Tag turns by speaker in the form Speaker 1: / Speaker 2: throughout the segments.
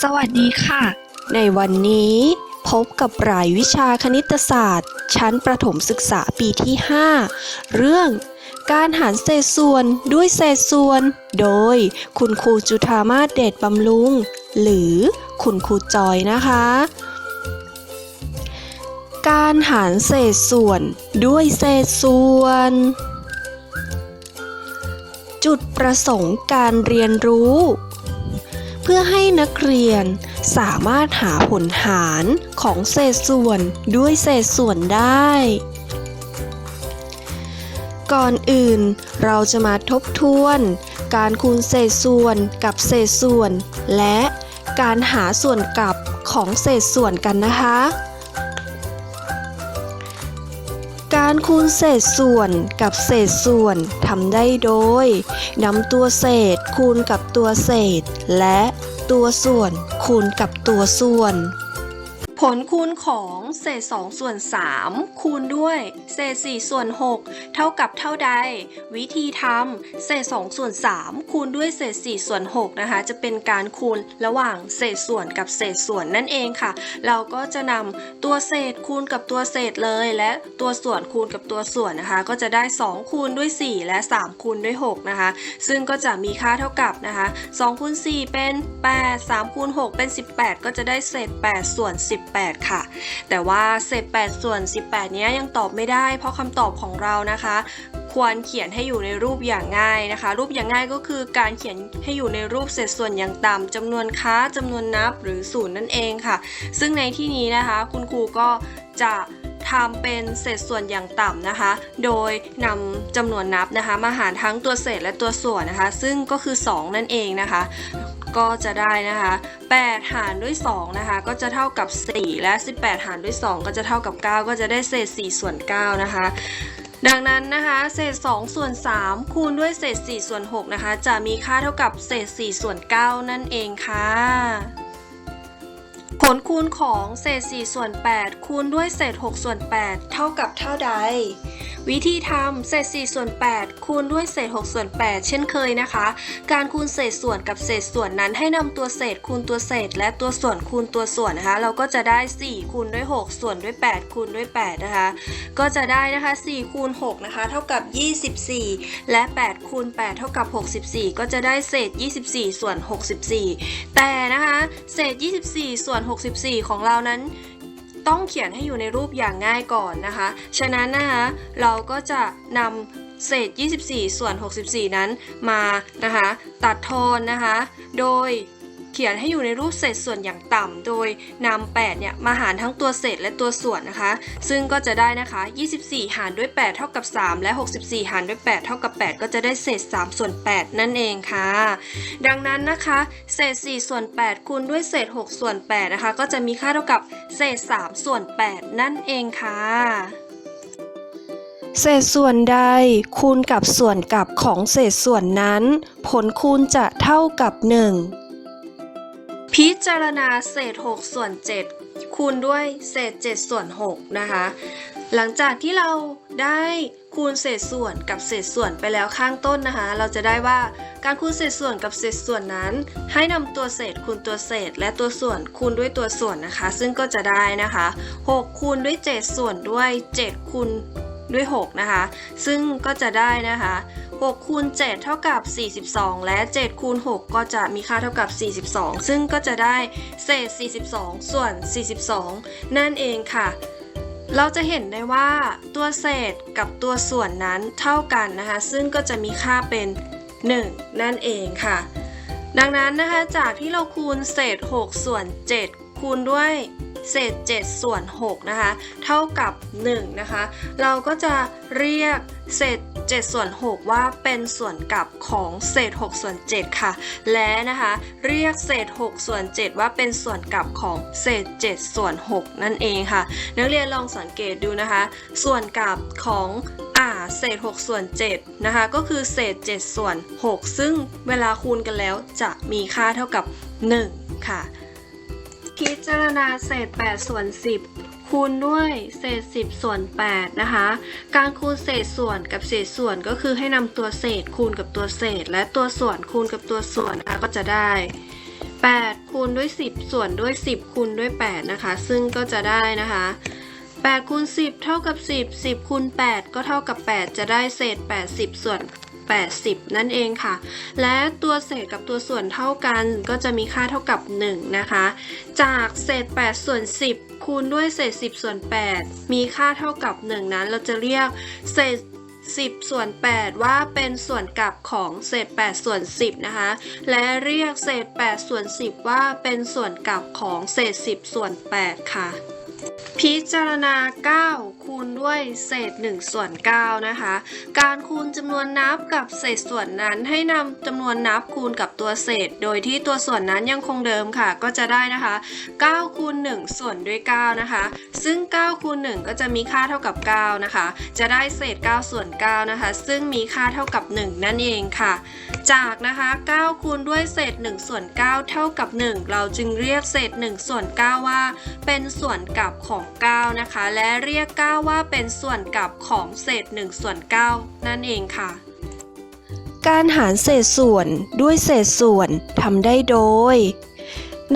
Speaker 1: สวัสดีค่ะ
Speaker 2: ในวันนี้ พบกับรายวิชาคณิตศาสตร์ ชั้นประถมศึกษาปีที่ 5 เรื่อง การหารเศษส่วนด้วยเศษส่วน โดยคุณครูจุธามาศเดชบำรุง หรือคุณครูจอยนะคะ การหารเศษส่วนด้วยเศษส่วนจุดประสงค์การเรียนรู้ เพื่อให้นักเรียนสามารถหาผลหารของเศษส่วนด้วยเศษส่วนได้ ก่อนอื่นเราจะมาทบทวน การคูณเศษส่วนกับเศษส่วน และการหาส่วนกลับของเศษส่วนกันนะคะ การคูณเศษส่วนกับเศษส่วนทำได้โดยนำตัวเศษคูณกับตัวเศษ และตัวส่วนคูณกับตัวส่วน ผลคูณของเศษ 2 ส่วน 3 คูณด้วย เศษ 4 ส่วน 6 เท่ากับเท่าใด วิธีทำเศษ 2 ส่วน 3 คูณด้วยเศษ 4 ส่วน 6 นะคะ จะเป็นการคูณระหว่างเศษส่วนกับเศษส่วนนั่นเองค่ะ เราก็จะนำตัวเศษคูณกับตัวเศษเลย และตัวส่วนคูณกับตัวส่วนนะคะ ก็จะได้ 2 คูณด้วย 4 และ 3 คูณด้วย 6 นะคะ ซึ่งก็จะมีค่าเท่ากับนะคะ2คูณ4เป็น 8 3คูณ6เป็น 18 ก็จะได้เศษ 8 ส่วน18ค่ะ แต่ว่าเศษ8ส่วน 18 เนี้ยยังตอบไม่ได้ เพราะคำตอบของเรานะคะ ควรเขียนให้อยู่ในรูปอย่างง่ายนะคะ รูปอย่างง่ายก็คือการเขียนให้อยู่ในรูปเศษส่วนอย่างต่ำจำนวนค้าจำนวนนับหรือศูนย์นั่นเองค่ะ ซึ่งในที่นี้นะคะคุณครูก็จะทำเป็นเศษส่วนอย่างต่ำนะคะ โดยนำจำนวนนับนะคะ มาหารทั้งตัวเศษและตัวส่วนนะคะ ซึ่งก็คือ 2 นั่นเองนะคะ ก็จะได้นะคะ 8 หารด้วย 2 นะคะ ก็จะเท่ากับ 4 และ 18 หารด้วย 2 ก็จะเท่ากับ 9 ก็จะได้เศษ 4 ส่วน 9 นะคะ ดังนั้นนะคะ เศษ 2 ส่วน 3 คูณด้วยเศษ 4 ส่วน 6 นะคะ จะมีค่าเท่ากับเศษ 4 ส่วน 9 นั่นเองค่ะ ผลคูณของเศษ 4 ส่วน 8 คูณด้วยเศษ 6 ส่วน 8 เท่ากับเท่าใด วิธีทำเศษ 4 ส่วน 8 คูณด้วยเศษ 6 ส่วน 8 เช่นเคยนะคะ การคูณเศษส่วนกับเศษส่วนนั้นให้นำตัวเศษคูณตัวเศษ และตัวส่วนคูณตัวส่วนนะคะ เราก็จะได้ 4 คูณด้วย 6 ส่วนด้วย 8 คูณด้วย 8 นะคะ ก็จะได้นะคะ 4 คูณ 6 นะคะ เท่ากับ 24 และ 8 คูณ 8 เท่ากับ 64 ก็จะได้เศษ 24 ส่วน 64 แต่นะคะ เศษ 24 ส่วน64 ของเรานั้น ต้องเขียนให้อยู่ในรูปอย่างง่ายก่อนนะคะ ฉะนั้นนะคะเราก็จะนำเศษ 24 ส่วน 64 นั้นมานะคะตัดทอนนะคะ โดย เขียนให้อยู่ในรูปเศษส่วนอย่างต่ำ โดยนำ8เนี่ยมาหารทั้งตัวเศษและตัวส่วนนะคะ ซึ่งก็จะได้นะคะ 24 หารด้วย 8 เท่ากับ 3 และ 64 หารด้วย 8 เท่ากับ 8 ก็จะได้เศษ 3 ส่วน 8 นั่นเองค่ะ ดังนั้นนะคะ เศษ 4 ส่วน 8 คูณด้วยเศษ 6 ส่วน 8 นะคะ ก็จะมีค่าเท่ากับเศษ 3 ส่วน 8 นั่นเองค่ะเศษส่วนใดคูณกับส่วนกลับของเศษส่วนนั้น ผลคูณจะเท่ากับ 1 พิจารณาเศษ 6 ส่วน 7 คูณด้วยเศษ 7 ส่วน 6 นะคะ หลังจากที่เราได้คูณเศษส่วนกับเศษส่วนไปแล้วข้างต้นนะคะ เราจะได้ว่าการคูณเศษส่วนกับเศษส่วนนั้น ให้นำตัวเศษคูณตัวเศษ และตัวส่วนคูณด้วยตัวส่วนนะคะ ซึ่งก็จะได้นะคะ 6 คูณด้วย 7 ส่วนด้วย 7 คูณ ด้วย 6 นะคะ ซึ่งก็จะได้นะคะ6คูณ7เท่ากับ 42 และ7คูณ6ก็จะมีค่าเท่ากับ 42 ซึ่งก็จะได้เศษ 42 ส่วน 42 นั่นเองค่ะ เราจะเห็นได้ว่าตัวเศษกับตัวส่วนนั้นเท่ากันนะคะ ซึ่งก็จะมีค่าเป็น 1 นั่นเองค่ะ ดังนั้นนะคะจากที่เราคูณเศษ 6 ส่วน 7 คูณด้วย เศษ 7 ส่วน 6 นะคะ เท่ากับ 1 นะคะ เราก็จะเรียกเศษ7ส่วน 6 ว่าเป็นส่วนกลับของเศษ 6 ส่วน 7 ค่ะ และนะคะ เรียกเศษ 6 ส่วน 7 ว่าเป็นส่วนกลับของเศษ 7 ส่วน 6 นั่นเองค่ะ นักเรียนลองสังเกตดูนะคะ ส่วนกลับของอ่าเศษ 6 ส่วน7นะคะก็คือเศษ 7 ส่วน 6 ซึ่งเวลาคูณกันแล้วจะมีค่าเท่ากับ 1 ค่ะ พิจารณาเศษ 8 ส่วน 10 คูณด้วยเศษ 10 ส่วน 8 นะคะ การคูณเศษส่วนกับเศษส่วนก็คือให้นำตัวเศษคูณกับตัวเศษ และตัวส่วนคูณกับตัวส่วนนะคะก็จะได้ 8 คูณด้วย 10 ส่วนด้วย 10 คูณด้วย 8 นะคะ ซึ่งก็จะได้นะคะ8คูณ10 เท่ากับ 10 10คูณ8ก็เท่ากับ 8 จะได้เศษ 80 ส่วน 80 นั่นเองค่ะ และตัวเศษกับตัวส่วนเท่ากันก็จะมีค่าเท่ากับ 1 นะคะ จากเศษ 8 ส่วน 10 คูณด้วยเศษ 10 ส่วน 8 มีค่าเท่ากับ 1 นั้น เราจะเรียกเศษ10 ส่วน 8 ว่าเป็นส่วนกลับของเศษ 8 ส่วน 10 นะคะ และเรียกเศษ 8 ส่วน 10 ว่าเป็นส่วนกลับของเศษ 10 ส่วน 8 ค่ะ พิจารณา 9 คูณด้วยเศษ1ส่วน9นะคะ การคูณจำนวนนับกับเศษส่วนนั้นให้นำจำนวนนับคูณกับตัวเศษ โดยที่ตัวส่วนนั้นยังคงเดิมค่ะ ก็จะได้นะคะ9คูณ1ส่วนด้วย9นะคะ ซึ่ง9คูณ1ก็จะมีค่าเท่ากับ9นะคะ จะได้เศษ9ส่วน9นะคะ ซึ่งมีค่าเท่ากับ 1 นั่นเองค่ะ จากนะคะ9คูณด้วยเศษ1ส่วน9เท่ากับ 1 เราจึงเรียกเศษ1ส่วน9ว่า เป็นส่วนกลับของ 9 นะคะ และเรียก 9ว่าเป็นส่วนกลับของเศษ1ส่วน9นั่นเองค่ะ การหารเศษส่วนด้วยเศษส่วนทำได้โดย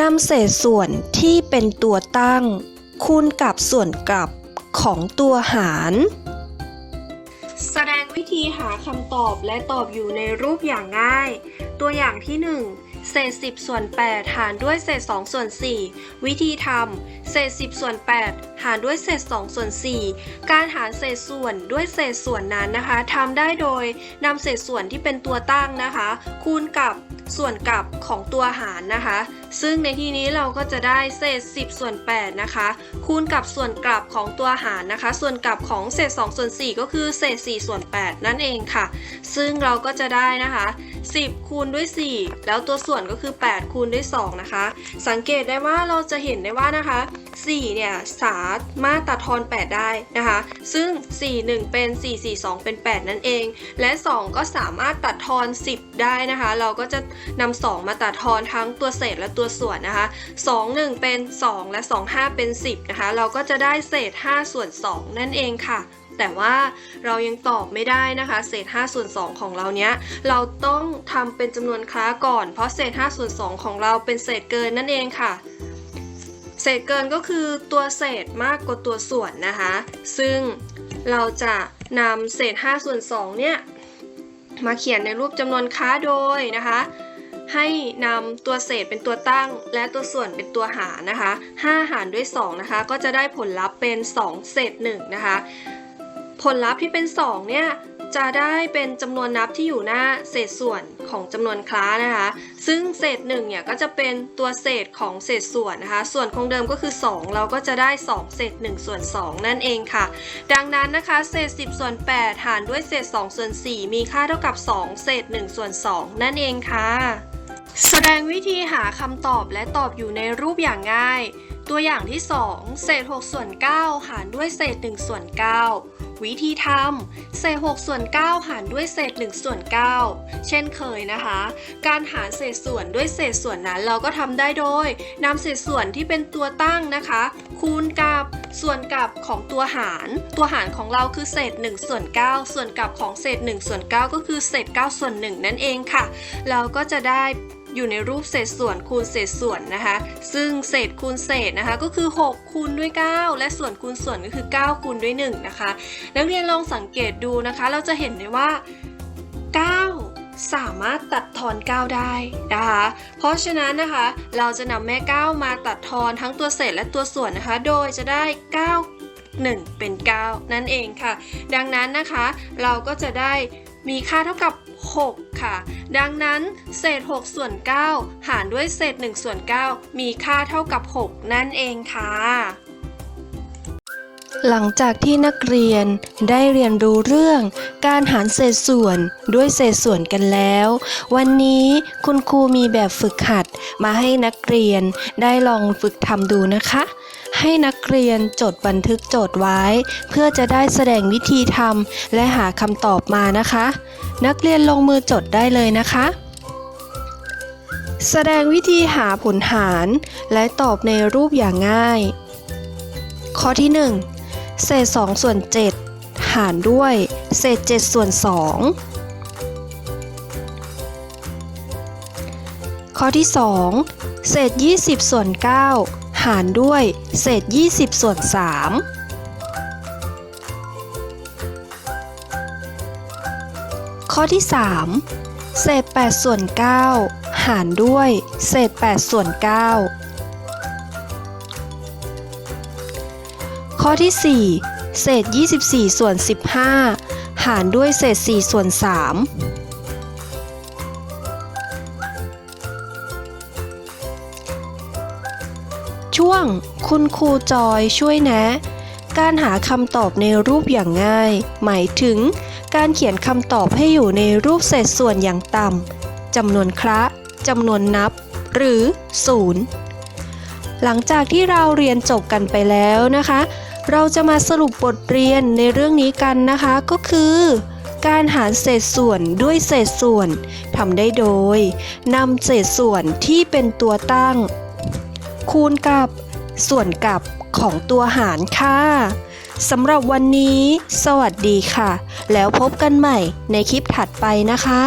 Speaker 2: นำเศษส่วนที่เป็นตัวตั้ง คูณกับส่วนกลับของตัวหาร แสดงวิธีหาคำตอบและตอบอยู่ในรูปอย่างง่าย ตัวอย่างที่ 1 เศษ 10 ส่วน 8 หารด้วยเศษ 2 ส่วน 4 วิธีทำเศษ 10 ส่วน 8 หารด้วยเศษ 2 ส่วน 4 การหารเศษส่วนด้วยเศษส่วนนั้นนะคะทำได้โดยนำเศษส่วนที่เป็นตัวตั้งนะคะ คูณกับส่วนกลับของตัวหารนะคะ ซึ่งในที่นี้เราก็จะได้เศษ 10 ส่วน 8 นะคะ คูณกับส่วนกลับของตัวหารนะคะ ส่วนกลับของเศษ 2 ส่วน 4 ก็คือเศษ 4 ส่วน 8 นั่นเองค่ะ ซึ่งเราก็จะได้นะคะ 10 คูณด้วย 4 แล้วตัวส่วนก็คือ 8 คูณด้วย 2 นะคะ สังเกตได้ว่าเราจะเห็นได้ว่านะคะ 4 เนี่ย สามารถตัดทอน 8 ได้นะคะ ซึ่ง 4 1 เป็น 4 4 2 เป็น 8 นั่นเอง และ 2 ก็สามารถตัดทอน 10 ได้นะคะ เราก็จะนำ2มาตัดทอนทั้งตัวเศษและตัวส่วนนะคะ 2 1 เป็น 2 และ 2 5 เป็น 10 นะคะ เราก็จะได้เศษ 5 ส่วน 2 นั่นเองค่ะ แต่ว่าเรายังตอบไม่ได้นะคะเศษ5ส่วน2ของเราเนี้ยเราต้องทำเป็นจำนวนคล้าก่อน เพราะเศษ5ส่วน2ของเราเป็นเศษเกินนั่นเองค่ะ เศษเกินก็คือตัวเศษมากกว่าตัวส่วนนะคะ ซึ่งเราจะนำเศษ5ส่วน2เนี่ยมาเขียนในรูปจำนวนค้าโดยนะคะ ให้นำตัวเศษเป็นตัวตั้ง และตัวส่วนเป็นตัวหารนะคะ 5 หารด้วย 2 นะคะ ก็จะได้ผลลัพธ์เป็น 2 เศษ1นะคะ ผลลัพธ์ที่เป็น 2 เนี่ยจะได้เป็นจำนวนนับที่อยู่หน้าเศษส่วนของจำนวนคล้านะคะ ซึ่งเศษ1เนี่ยก็จะเป็นตัวเศษของเศษส่วนนะคะ ส่วนคงเดิมก็คือ 2 เราก็จะได้ 2 เศษ1ส่วน2นั่นเองค่ะ ดังนั้นนะคะ เศษ 10 ส่วน 8 หารด้วยเศษ 2 ส่วน 4 มีค่าเท่ากับ 2 เศษ1ส่วน 2 นั่นเองค่ะ แสดงวิธีหาคำตอบและตอบอยู่ในรูปอย่างง่าย ตัวอย่างที่ 2 เศษ 6 ส่วน 9 หารด้วยเศษ 1 ส่วน 9 วิธีทำเศษ6ส่วน9หารด้วยเศษ1ส่วน9เช่นเคยนะคะ การหารเศษส่วนด้วยเศษส่วนนั้นเราก็ทำได้โดยนำเศษส่วนที่เป็นตัวตั้งนะคะ คูณกับส่วนกลับของตัวหาร ตัวหารของเราคือเศษ1ส่วน9ส่วนกลับของเศษ1ส่วน9ก็คือเศษ9ส่วน1นั่นเองค่ะ เราก็จะได้ อยู่ในรูปเศษส่วนคูณเศษส่วนนะคะ ซึ่งเศษคูณเศษนะคะก็คือ 6 คูณด้วย 9 และส่วนคูณส่วนก็คือ 9 คูณด้วย 1 นะคะ นักเรียนลองสังเกตดูนะคะ เราจะเห็นได้ว่า 9สามารถตัดทอน 9 ได้นะคะ เพราะฉะนั้นนะคะ เราจะนำแม่ 9 มาตัดทอนทั้งตัวเศษและตัวส่วนนะคะ โดยจะได้ 9 1 เป็น 9 นั่นเองค่ะ ดังนั้นนะคะ เราก็จะได้มีค่าเท่ากับ 6 ค่ะ ดังนั้นเศษ 6 ส่วน 9 หารด้วยเศษ 1 ส่วน 9 มีค่าเท่ากับ 6 นั่นเองค่ะ หลังจากที่นักเรียนได้เรียนรู้เรื่องการหารเศษส่วนด้วยเศษส่วนกันแล้ว วันนี้คุณครูมีแบบฝึกหัดมาให้นักเรียนได้ลองฝึกทำดูนะคะ ให้นักเรียนจดบันทึกโจทย์ไว้ เพื่อจะได้แสดงวิธีทำและหาคำตอบมานะคะ นักเรียนลงมือจดได้เลยนะคะ แสดงวิธีหาผลหารและตอบในรูปอย่างง่าย ข้อที่ 1 เศษ 2 ส่วน 7 หารด้วย เศษ 7 ส่วน 2ข้อที่ 2 เศษ 20 ส่วน 9 หารด้วย เศษ 20 ส่วน 3 ข้อที่ 3 เศษ 8 ส่วน 9 หารด้วย เศษ 8 ส่วน 9 ข้อที่ 4 เศษ 24 ส่วน 15 หารด้วยเศษ 4 ส่วน 3 คุณครูจอยช่วยแนะ การหาคำตอบในรูปอย่างง่าย หมายถึง การเขียนคำตอบให้อยู่ในรูปเศษส่วนอย่างต่ำจำนวนคละจำนวนนับ หรือศูนย์หลังจากที่เราเรียนจบกันไปแล้วนะคะ เราจะมาสรุปบทเรียนในเรื่องนี้กันนะคะก็คือ การหารเศษส่วนด้วยเศษส่วนทำได้โดยนำเศษส่วนที่เป็นตัวตั้ง คูณกับ ส่วนกับของตัวหารค่ะสำหรับวันนี้ สวัสดีค่ะ แล้วพบกันใหม่ในคลิปถัดไปนะคะ